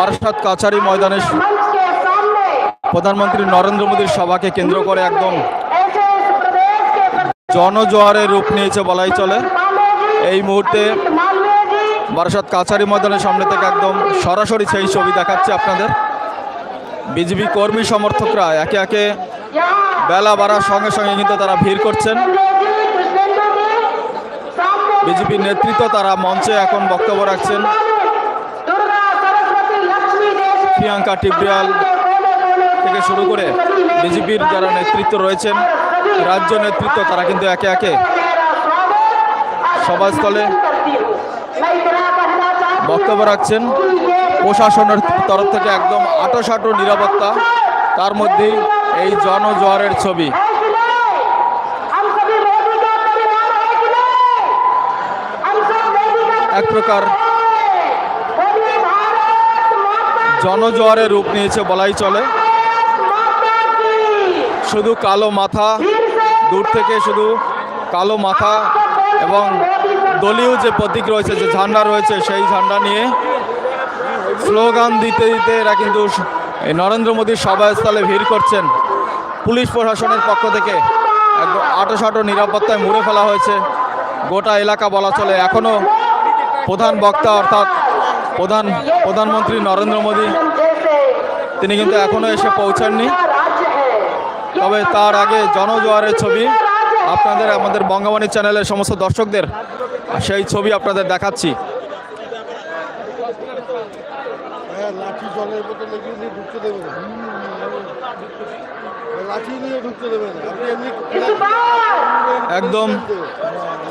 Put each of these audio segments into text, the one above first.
বারাসাত কাছারি ময়দানে প্রধানমন্ত্রী নরেন্দ্র মোদীর সভাকে কেন্দ্র করে একদম জনজোয়ারের রূপ নিয়েছে বলাই চলে। এই মুহূর্তে বারাসাত কাছারি ময়দানের সামনে থেকে একদম সরাসরি সেই ছবি দেখাচ্ছে আপনাদের। বিজেপি কর্মী সমর্থকরা একে একে বেলা বাড়ার সঙ্গে সঙ্গে কিন্তু তারা ভিড় করছেন। বিজেপির নেতৃত্ব তারা মঞ্চে এখন বক্তব্য রাখছেন। প্রিয়াঙ্কা টিবরিয়াল থেকে শুরু করে বিজেপির যারা নেতৃত্ব রয়েছেন, রাজ্য নেতৃত্ব, তারা কিন্তু একে একে সভাস্থলে বক্তব্য রাখছেন। প্রশাসনের তরফ থেকে একদম আটোসাটো নিরাপত্তা, তার মধ্যেই এই জনজোয়ারের ছবি। এক প্রকার জনজোয়ারে রূপ নিয়েছে বলাই চলে। শুধু কালো মাথা, দূর থেকে শুধু কালো মাথা এবং দলীয় যে প্রতীক রয়েছে, যে ঝান্ডা রয়েছে, সেই ঝান্ডা নিয়ে স্লোগান দিতে দিতে এরা কিন্তু নরেন্দ্র মোদীর সভাস্থলে ভিড় করছেন। পুলিশ প্রশাসনের পক্ষ থেকে একদম আটোসাটো নিরাপত্তায় মুড়ে ফেলা হয়েছে। গোটা এলাকা বলা চলে। এখনও প্রধান বক্তা অর্থাৎ প্রধান প্রধানমন্ত্রী নরেন্দ্র মোদী, তিনি কিন্তু এখনও এসে পৌঁছাননি। তবে তার আগে জনজোয়ারের ছবি আপনাদের, আমাদের বঙ্গবাণী চ্যানেলের সমস্ত দর্শকদের, সেই ছবি আপনাদের দেখাচ্ছি। হ্যাঁ, লাঠি জলের ঢুকতে দেবে। একদম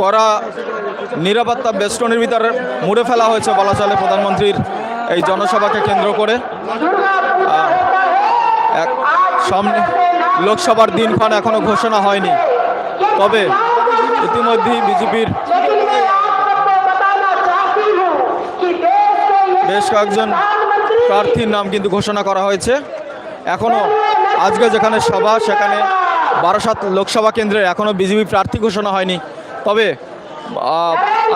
করা নিরাপত্তা বেষ্টনীর ভিতরে মুড়ে ফেলা হয়েছে বলা চলে প্রধানমন্ত্রীর এই জনসভাকে কেন্দ্র করে। এক সামনে লোকসভার দিনক্ষণ এখনও ঘোষণা হয়নি। তবে ইতিমধ্যেই বিজেপির বেশ কয়েকজন প্রার্থীর নাম কিন্তু ঘোষণা করা হয়েছে। এখনও আজকে যেখানে সভা, সেখানে বারাসাত লোকসভা কেন্দ্রে এখনও বিজেপি প্রার্থী ঘোষণা হয়নি। তবে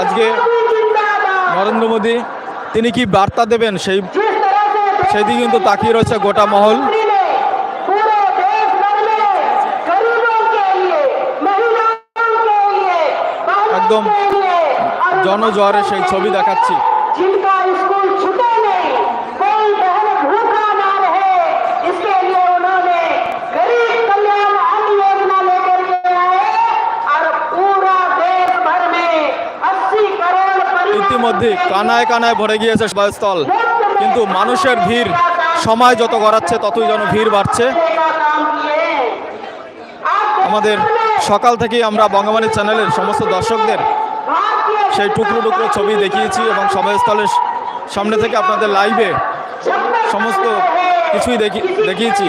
আজকে নরেন্দ্র মোদী, তিনি কি বার্তা দেবেন? সেই সেই দিকে কিন্তু তাকিয়ে রয়েছে গোটা মহল। একদম জনজোয়ারের সেই ছবি দেখাচ্ছি। ইতিমধ্যে কানায় কানায় ভরে গিয়েছে সভাস্থল কিন্তু মানুষের ভিড়, সময় যত গড়াচ্ছে, ততই যেন ভিড় বাড়ছে। আমাদের সকাল থেকেই আমরা বঙ্গবাণী চ্যানেলের সমস্ত দর্শকদের সেই টুকরো টুকরো ছবি দেখিয়েছি এবং সভাস্থলের সামনে থেকে আপনাদের লাইভে সমস্ত কিছুই দেখি দেখিয়েছি।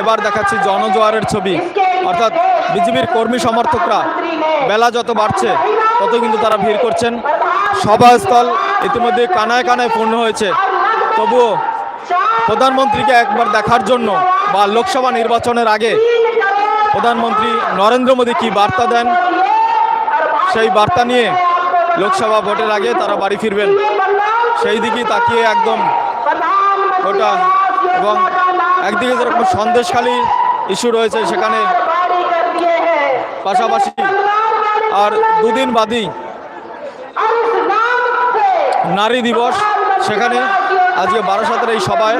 এবার দেখাচ্ছি জনজোয়ারের ছবি। অর্থাৎ বিজেপির কর্মী সমর্থকরা, বেলা যত বাড়ছে তত কিন্তু তারা ভিড় করছেন। সভাস্থল ইতিমধ্যে কানায় কানায় পূর্ণ হয়েছে। তবুও প্রধানমন্ত্রীকে একবার দেখার জন্য বা লোকসভা নির্বাচনের আগে প্রধানমন্ত্রী নরেন্দ্র মোদী কি বার্তা দেন? সেই বার্তা নিয়ে লোকসভা ভোটের আগে তারা বাড়ি ফিরবেন। সেই দিকেই তাকিয়ে একদম ওটা এবং একদিকে যেরকম সন্দেশখালী ইস্যু রয়েছে সেখানে পাশাপাশি আর দুদিন বাদই নারী দিবস। সেখানে আজকে বারাসাতের এই সভায়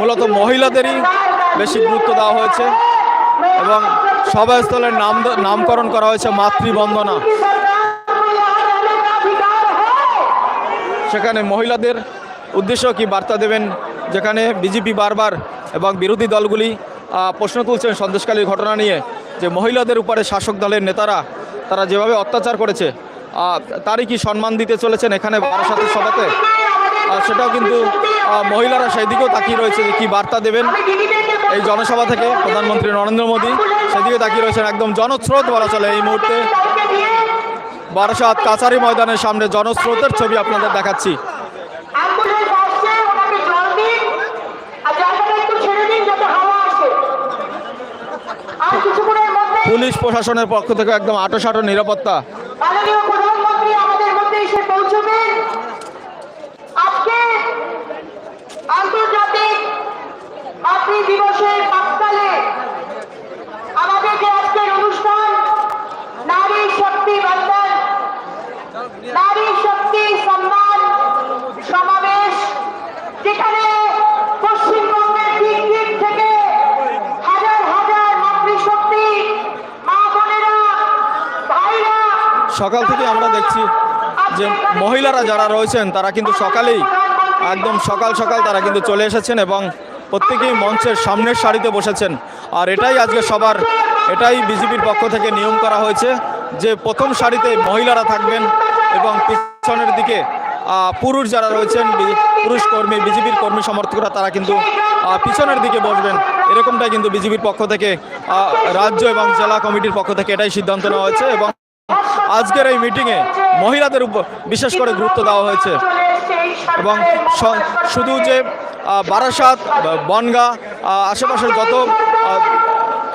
মূলত মহিলাদেরই বেশি গুরুত্ব দেওয়া হয়েছে এবং সভাস্থলের নাম নামকরণ করা হয়েছে মাতৃবন্দনা। সেখানে মহিলাদের উদ্দেশ্য কি বার্তা দেবেন? যেখানে বিজেপি বারবার এবং বিরোধী দলগুলি প্রশ্ন তুলছেন সন্দেশকালীর ঘটনা নিয়ে যে মহিলাদের উপরে শাসক দলের নেতারা, তারা যেভাবে অত্যাচার করেছে তারই কি সম্মান দিতে চলেছেন এখানে বারাসাতের সভাতে? সেটাও কিন্তু মহিলারা সেদিকেও তাকিয়ে রয়েছে যে কী বার্তা দেবেন এই জনসভা থেকে প্রধানমন্ত্রী নরেন্দ্র মোদী। সেদিকে তাকিয়ে রয়েছেন একদম জনস্রোত বলা চলে এই মুহূর্তে। বারাসাত কাছারি ময়দানের সামনে জনস্রোতের ছবি আপনাদের দেখাচ্ছি। পুলিশ প্রশাসনের পক্ষ থেকে একদম আটোসাটো নিরাপত্তা সকাল থেকে আমরা দেখছি যে মহিলারা যারা রয়েছেন, তারা কিন্তু সকালেই, একদম সকাল সকাল তারা কিন্তু চলে এসেছেন এবং প্রত্যেকেই মঞ্চের সামনের সারিতে বসেছেন। আর এটাই আজকে সবার, এটাই বিজেপির পক্ষ থেকে নিয়ম করা হয়েছে যে প্রথম সারিতে মহিলারা থাকবেন এবং পিছনের দিকে পুরুষ যারা রয়েছেন পুরুষ কর্মী, বিজেপির কর্মী সমর্থকরা, তারা কিন্তু পিছনের দিকে বসবেন। এরকমটাই কিন্তু বিজেপির পক্ষ থেকে রাজ্য এবং জেলা কমিটির পক্ষ থেকে এটাই সিদ্ধান্ত নেওয়া হয়েছে এবং আজকের এই মিটিংয়ে মহিলাদের উপর বিশেষ করে গুরুত্ব দেওয়া হয়েছে। এবং শুধু যে বারাসাত বনগা আশেপাশের যত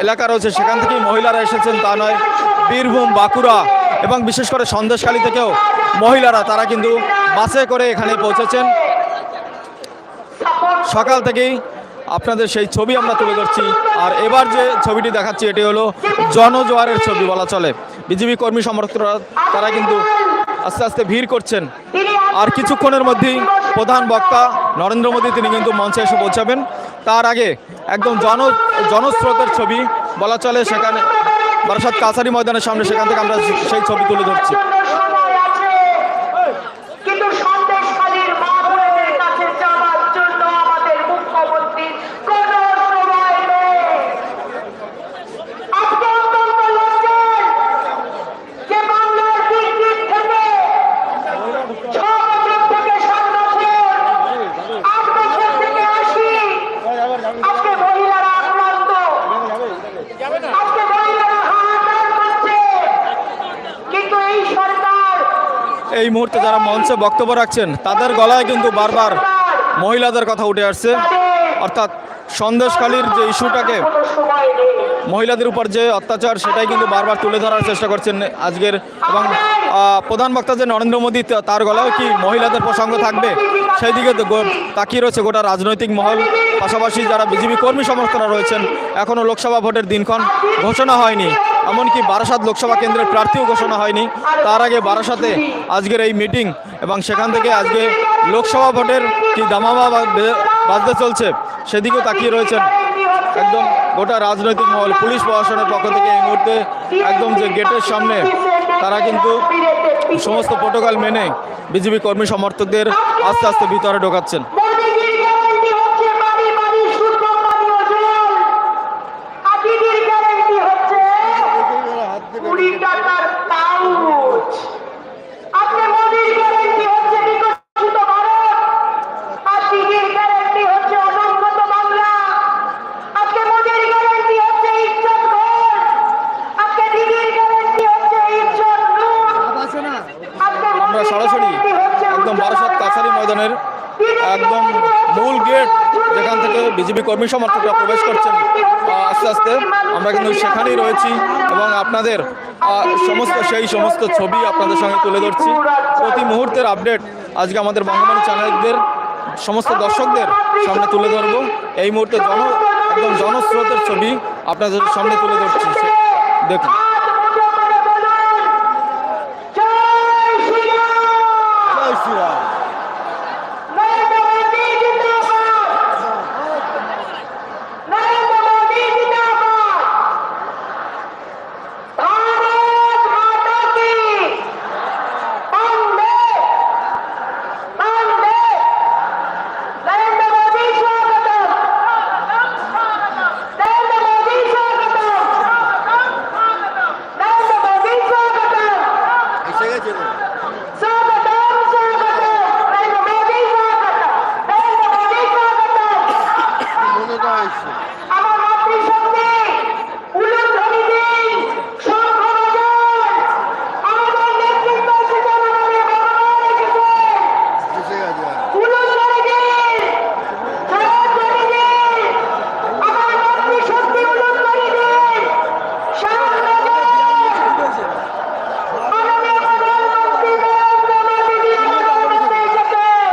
এলাকা রয়েছে, সেখান থেকেই মহিলারা এসেছেন, তা নয়, বীরভূম, বাঁকুড়া এবং বিশেষ করে সন্দেশখালী থেকেও মহিলারা, তারা কিন্তু বাসে করে এখানে পৌঁছেছেন। সকাল থেকেই আপনাদের সেই ছবি আমরা তুলে ধরছি, আর এবার যে ছবিটি দেখাচ্ছি, এটি হলো জনজোয়ারের ছবি বলা চলে। বিজেপি কর্মী সমর্থকরা, তারা কিন্তু আস্তে আস্তে ভিড় করছেন। আর কিছুক্ষণের মধ্যেই প্রধান বক্তা নরেন্দ্র মোদী, তিনি কিন্তু মঞ্চে এসে পৌঁছাবেন। তার আগে একদম জন, জনস্রোতের ছবি বলা চলে সেখানে বারাসাত কাছারি ময়দানের সামনে, সেখান থেকে আমরা সেই ছবি তুলে ধরছি সময় আছে কিন্তু সন্দেশখালীর মা বোনদের কাছে যাওয়ার জন্য আমাদের মুখ্যমন্ত্রী কোন সময় নেই আজকে অত্যন্ত লজ্জার যে বাংলার দিক দিক থেকে ছ বছর থেকে সাত বছর আট বছর থেকে আসি আজকে মহিলারা আক্রান্ত আজকে মহিলারা হাহাকার করছে কিন্তু এই সরকার এই মুহূর্তে যারা মঞ্চে বক্তব্য রাখছেন, তাদের গলায় কিন্তু বারবার মহিলাদের কথা উঠে আসছে। অর্থাৎ সন্দেশখালীর যে ইস্যুটাকে মহিলাদের উপর যে অত্যাচার, সেটাই কিন্তু বারবার তুলে ধরার চেষ্টা করছেন আজকের। এবং প্রধান বক্তা যে নরেন্দ্র মোদী তার গলাও কি মহিলাদের প্রসঙ্গ থাকবে? সেই দিকে তাকিয়ে রয়েছে গোটা রাজনৈতিক মহল। পাশাপাশি যারা বিজেপি কর্মী সমর্থকরা রয়েছেন এখনও লোকসভা ভোটের দিনক্ষণ ঘোষণা হয়নি। এমনকি বারাসাত লোকসভা কেন্দ্রের প্রার্থীও ঘোষণা হয়নি। তার আগে বারাসাতে আজকের এই মিটিং এবং সেখান থেকে আজকে লোকসভা ভোটের কি দামামা বাজতে চলছে সেদিকেও তাকিয়ে রয়েছেন একদম গোটা রাজনৈতিক মহল, পুলিশ প্রশাসনের পক্ষ থেকে এই মুহূর্তে একদম যে গেটের সামনে তারা কিন্তু সমস্ত প্রোটোকল মেনে বিজেপি কর্মী সমর্থকদের আস্তে আস্তে ভিতরে ঢোকাচ্ছেন। আমরা সরাসরি একদম বারাসাত কাছারি ময়দানের একদম মূল গেট যেখান থেকে বিজেপি কর্মী সমর্থকরা প্রবেশ করছেন আস্তে আস্তে আমরা কিন্তু সেখানেই রয়েছি এবং আপনাদের সমস্ত সেই সমস্ত ছবি আপনাদের সঙ্গে তুলে ধরছি। প্রতি মুহূর্তের আপডেট আজকে আমাদের বঙ্গবাণী চ্যানেলদের সমস্ত দর্শকদের সামনে তুলে ধরবো। এই মুহূর্তে জন একদম জনস্রোতের ছবি আপনাদের সামনে তুলে ধরছি। দেখুন হাত মুঠো করে বলুন জয় শ্রীরাম জয় শ্রীরাম নরেন্দ্র মোদী জিন্দাবাদ নরেন্দ্র মোদী জিন্দাবাদ ভারত মাতা কি বন্দে বন্দে নরেন্দ্র মোদী স্বাগতম নরেন্দ্র মোদী স্বাগতম নরেন্দ্র মোদী স্বাগতম এসে গেছে রে। স্বাগতম স্বাগতম নরেন্দ্র মোদী স্বাগতম নরেন্দ্র মোদী স্বাগতম মনে তো এসছে আমার মাতৃশক্তি উলুধ্বনি দিন শঙ্খ বাজান আমাদের নেতৃত্ব সুজন আমাদের ভগবান এসেছেন এসে গেছে উলুধ্বনি দিন জয়ধ্বনি দিন আমার মাতৃশক্তি উলুধ্বনি দিন সামনে মাননীয় প্রধানমন্ত্রী নরেন্দ্র মোদীজি আমাদের মধ্যে এসেছেন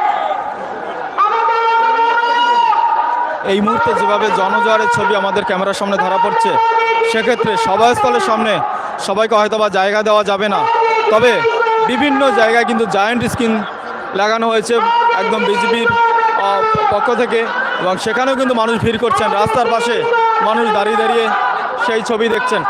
আমাদের অভিভাবক এই মুহূর্তে যেভাবে জনজোয়ারের ছবি আমাদের ক্যামেরার সামনে ধরা পড়ছে, সেক্ষেত্রে সভাস্থলের সামনে সবাইকে হয়তো বা জায়গা দেওয়া যাবে না। তবে বিভিন্ন জায়গায় কিন্তু জায়েন্ট স্ক্রিন লাগানো হয়েছে একদম বিজেপির পক্ষ থেকে এবং সেখানেও কিন্তু মানুষ ভিড় করছেন। রাস্তার পাশে মানুষ দাঁড়িয়ে দাঁড়িয়ে সেই ছবি দেখছেন।